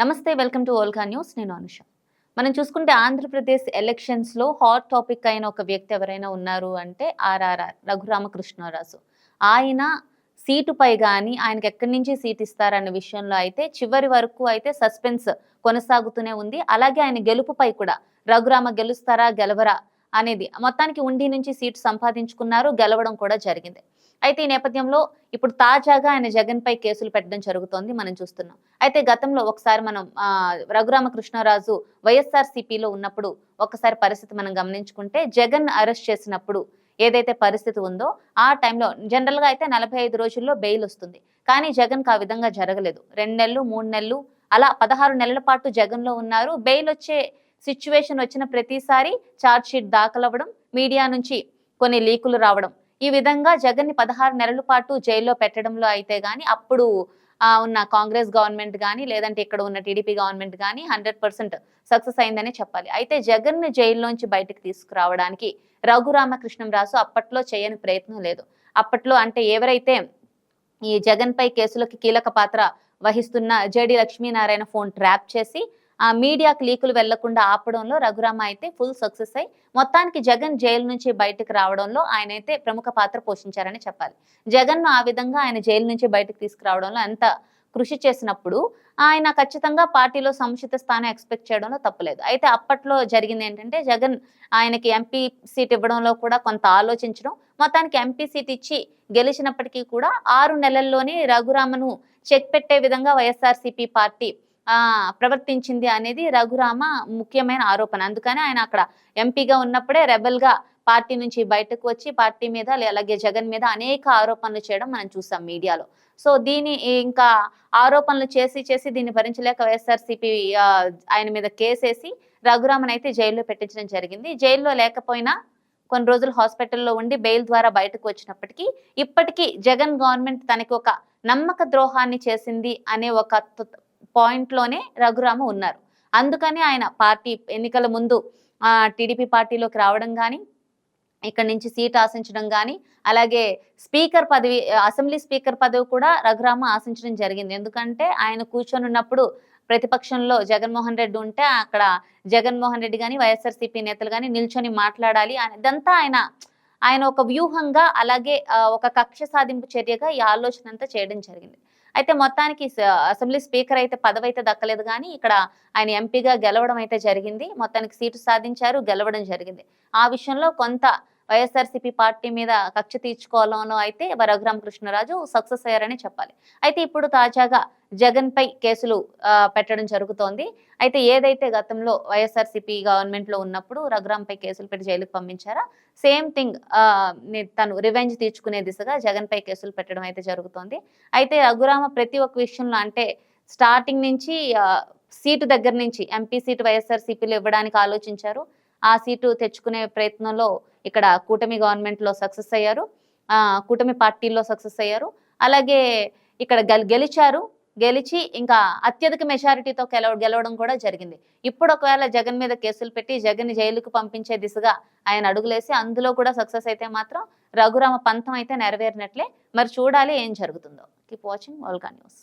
నమస్తే welcome to ఓల్కా news. నేను అనుష. మనం చూసుకుంటే ఆంధ్రప్రదేశ్ ఎలక్షన్స్లో హాట్ టాపిక్ అయిన ఒక వ్యక్తి ఎవరైనా ఉన్నారు అంటే ఆర్ఆర్ఆర్ రఘురామకృష్ణరాజు. ఆయన సీటుపై కానీ ఆయనకి ఎక్కడి నుంచి సీట్ ఇస్తారన్న విషయంలో అయితే చివరి వరకు అయితే సస్పెన్స్ కొనసాగుతూనే ఉంది. అలాగే ఆయన గెలుపుపై కూడా రఘురామ గెలుస్తారా గెలవరా అనేది మొత్తానికి ఉండి నుంచి సీటు సంపాదించుకున్నారు గెలవడం కూడా జరిగింది. అయితే ఈ నేపథ్యంలో ఇప్పుడు తాజాగా ఆయన జగన్ పై కేసులు పెట్టడం జరుగుతోంది మనం చూస్తున్నాం. అయితే గతంలో ఒకసారి మనం రఘురామకృష్ణరాజు వైఎస్ఆర్ సిపిలో ఉన్నప్పుడు ఒకసారి పరిస్థితి మనం గమనించుకుంటే జగన్ అరెస్ట్ చేసినప్పుడు ఏదైతే పరిస్థితి ఉందో ఆ టైంలో జనరల్గా అయితే నలభై ఐదు రోజుల్లో బెయిల్ వస్తుంది. కానీ జగన్ ఆ విధంగా జరగలేదు. రెండు నెలలు మూడు నెలలు అలా పదహారు నెలల పాటు జగన్లో ఉన్నారు. బెయిల్ వచ్చే సిచ్యువేషన్ వచ్చిన ప్రతిసారి ఛార్జ్ షీట్ దాఖలవ్వడం మీడియా నుంచి కొన్ని లీకులు రావడం ఈ విధంగా జగన్ని పదహారు నెలల పాటు జైల్లో పెట్టడంలో అయితే గాని అప్పుడు ఆ, ఉన్న కాంగ్రెస్ గవర్నమెంట్ కానీ లేదంటే ఇక్కడ ఉన్న టీడీపీ గవర్నమెంట్ కానీ హండ్రెడ్ పర్సెంట్ సక్సెస్ అయిందనే చెప్పాలి. అయితే జగన్ని జైల్లోంచి బయటకు తీసుకురావడానికి రఘురామకృష్ణంరాజు అప్పట్లో చేయని ప్రయత్నం లేదు. అప్పట్లో అంటే ఎవరైతే ఈ జగన్ పై కేసులకి కీలక పాత్ర వహిస్తున్న జేడి లక్ష్మీనారాయణ ఫోన్ ట్రాప్ చేసి మీడియాకు లీకులు వెళ్ళకుండా ఆపడంలో రఘురామ అయితే ఫుల్ సక్సెస్ అయి మొత్తానికి జగన్ జైలు నుంచి బయటకు రావడంలో ఆయన అయితే ప్రముఖ పాత్ర పోషించారని చెప్పాలి. జగన్ ఆ విధంగా ఆయన జైలు నుంచి బయటకు తీసుకురావడంలో ఎంత కృషి చేసినప్పుడు ఆయన ఖచ్చితంగా పార్టీలో సముచిత స్థానం ఎక్స్పెక్ట్ చేయడంలో తప్పలేదు. అయితే అప్పట్లో జరిగింది ఏంటంటే జగన్ ఆయనకి ఎంపీ సీట్ ఇవ్వడంలో కూడా కొంత ఆలోచించడం మొత్తానికి ఎంపీ సీట్ ఇచ్చి గెలిచినప్పటికీ కూడా ఆరు నెలల్లోనే రఘురామను చెక్ పెట్టే విధంగా వైఎస్ఆర్సీపీ పార్టీ ప్రవర్తించింది అనేది రఘురామ ముఖ్యమైన ఆరోపణ. అందుకని ఆయన అక్కడ ఎంపీగా ఉన్నప్పుడే రెబల్గా పార్టీ నుంచి బయటకు వచ్చి పార్టీ మీద అలాగే జగన్ మీద అనేక ఆరోపణలు చేయడం మనం చూసాం మీడియాలో. సో దీని ఇంకా ఆరోపణలు చేసి చేసి దీన్ని భరించలేక వైఎస్ఆర్సీపీ ఆయన మీద కేసేసి రఘురామన్ అయితే జైల్లో పెట్టించడం జరిగింది. జైల్లో లేకపోయినా కొన్ని రోజులు హాస్పిటల్లో ఉండి బెయిల్ ద్వారా బయటకు వచ్చినప్పటికీ ఇప్పటికీ జగన్ గవర్నమెంట్ తనకి ఒక నమ్మక ద్రోహాన్ని చేసింది అనే ఒక పాయింట్లోనే రఘురామ ఉన్నారు. అందుకని ఆయన పార్టీ ఎన్నికల ముందు టీడీపీ పార్టీలోకి రావడం కానీ ఇక్కడ నుంచి సీట్ ఆశించడం కానీ అలాగే స్పీకర్ పదవి అసెంబ్లీ స్పీకర్ పదవి కూడా రఘురామ ఆశించడం జరిగింది. ఎందుకంటే ఆయన కూర్చొని ఉన్నప్పుడు ప్రతిపక్షంలో జగన్మోహన్ రెడ్డి ఉంటే అక్కడ జగన్మోహన్ రెడ్డి కానీ వైఎస్ఆర్సీపీ నేతలు కానీ నిల్చొని మాట్లాడాలి. అనేదంతా ఇదంతా ఆయన ఆయన ఒక వ్యూహంగా అలాగే ఆ, ఒక కక్ష సాధింపు చర్యగా ఈ ఆలోచన అంతా చేయడం జరిగింది. అయితే మొత్తానికి అసెంబ్లీ స్పీకర్ అయితే పదవి అయితే దక్కలేదు కానీ ఇక్కడ ఆయన ఎంపీగా గెలవడం అయితే జరిగింది. మొత్తానికి సీటు సాధించారు గెలవడం జరిగింది. ఆ విషయంలో కొంత వైఎస్ఆర్సీపీ పార్టీ మీద కక్ష తీర్చుకోవాలనో అయితే రఘురామ కృష్ణరాజు సక్సెస్ అయ్యారని చెప్పాలి. అయితే ఇప్పుడు తాజాగా జగన్ పై కేసులు పెట్టడం జరుగుతోంది. అయితే ఏదైతే గతంలో వైఎస్ఆర్సీపీ గవర్నమెంట్లో ఉన్నప్పుడు రఘురామ్ పై కేసులు పెట్టి జైలుకు పంపించారా సేమ్ థింగ్ తను రివెంజ్ తీర్చుకునే దిశగా జగన్ పై కేసులు పెట్టడం అయితే జరుగుతోంది. అయితే రఘురామ ప్రతి ఒక్క విషయంలో అంటే స్టార్టింగ్ నుంచి సీటు దగ్గర నుంచి ఎంపీ సీటు వైఎస్ఆర్సీపీలో ఇవ్వడానికి ఆలోచించారు. ఆ సీటు తెచ్చుకునే ప్రయత్నంలో ఇక్కడ కూటమి గవర్నమెంట్లో సక్సెస్ అయ్యారు. కూటమి పార్టీల్లో సక్సెస్ అయ్యారు. అలాగే ఇక్కడ గెలిచారు. గెలిచి ఇంకా అత్యధిక మెజారిటీతో గెలవ గెలవడం కూడా జరిగింది. ఇప్పుడు ఒకవేళ జగన్ మీద కేసులు పెట్టి జగన్ జైలుకు పంపించే దిశగా ఆయన అడుగులేసి అందులో కూడా సక్సెస్ అయితే మాత్రం రఘురామ పంతం అయితే నెరవేరినట్లే. మరి చూడాలి ఏం జరుగుతుందో. Keep watching Olga news